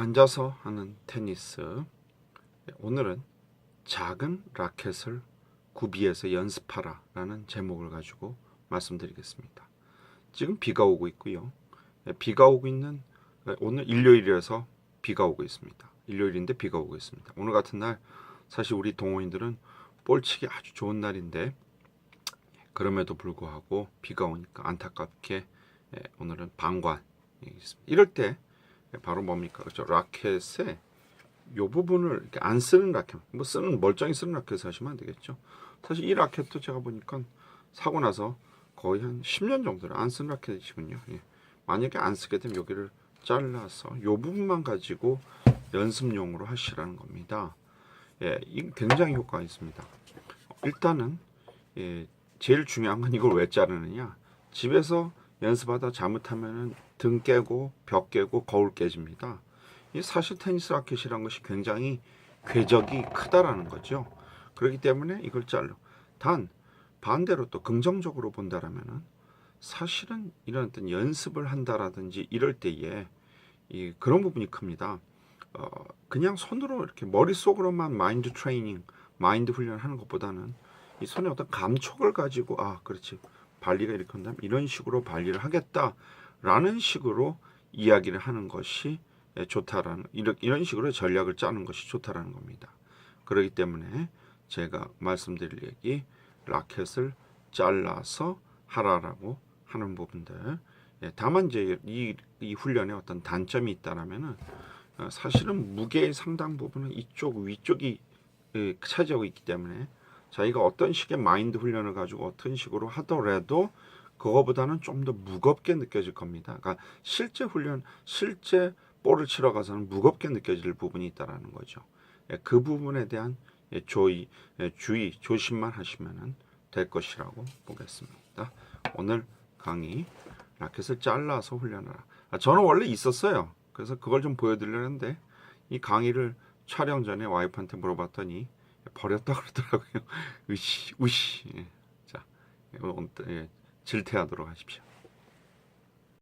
앉아서 하는 테니스. 오늘은 작은 라켓을 구비해서 연습하라 라는 제목을 가지고 말씀드리겠습니다. 지금 비가 오고 있고요. 예, 비가 오고 있는 예, 오늘 일요일이라서 비가 오고 있습니다. 일요일인데 비가 오고 있습니다. 오늘 같은 날 사실 우리 동호인들은 볼치기 아주 좋은 날인데 그럼에도 불구하고 비가 오니까 안타깝게 예, 오늘은 방관. 이럴 때 바로 뭡니까? 그렇죠. 라켓에 요 부분을 안 쓰는 라켓, 뭐 쓰는 멀쩡히 쓰는 라켓 하시면 안 되겠죠. 사실 이 라켓도 제가 보니까 사고 나서 거의 한 10년 정도를 안쓴 라켓이군요. 예. 만약에 안 쓰게 되면 여기를 잘라서 요 부분만 가지고 연습용으로 하시라는 겁니다. 예, 이 굉장히 효과가 있습니다. 일단은 예, 제일 중요한 건 이걸 왜 자르느냐? 집에서 연습하다 잘못하면은 등 깨고 벽 깨고 거울 깨집니다. 이 사실 테니스 라켓이라는 것이 굉장히 궤적이 크다라는 거죠. 그렇기 때문에 이걸 잘라. 단 반대로 또 긍정적으로 본다라면은 사실은 이런 어떤 연습을 한다라든지 이럴 때에 이 그런 부분이 큽니다. 어, 그냥 손으로 이렇게 머릿속으로만 마인드 트레이닝, 마인드 훈련하는 것보다는 이 손에 어떤 감촉을 가지고 아, 그렇지. 발리가 이렇게 한다면 이런 식으로 발리를 하겠다라는 식으로 이야기를 하는 것이 예, 좋다라는 이런 식으로 전략을 짜는 것이 좋다라는 겁니다. 그렇기 때문에 제가 말씀드릴 얘기 라켓을 잘라서 하라라고 하는 부분들. 예, 다만 이제 이, 이 훈련에 어떤 단점이 있다라면은 어, 사실은 무게의 상당 부분은 이쪽 위쪽이 예, 차지하고 있기 때문에 자기가 어떤 식의 마인드 훈련을 가지고 어떤 식으로 하더라도 그거보다는 좀 더 무겁게 느껴질 겁니다. 그러니까 실제 훈련, 실제 볼을 치러 가서는 무겁게 느껴질 부분이 있다라는 거죠. 예, 그 부분에 대한 예, 조의, 예, 주의, 조심만 하시면 될 것이라고 보겠습니다. 오늘 강의 라켓을 잘라서 훈련하라. 아, 저는 원래 있었어요. 그래서 그걸 좀 보여드리려는데 이 강의를 촬영 전에 와이프한테 물어봤더니 버렸다 그러더라고요. 으시, 우시. 예. 자, 오늘 예, 질퇴하도록 하십시오.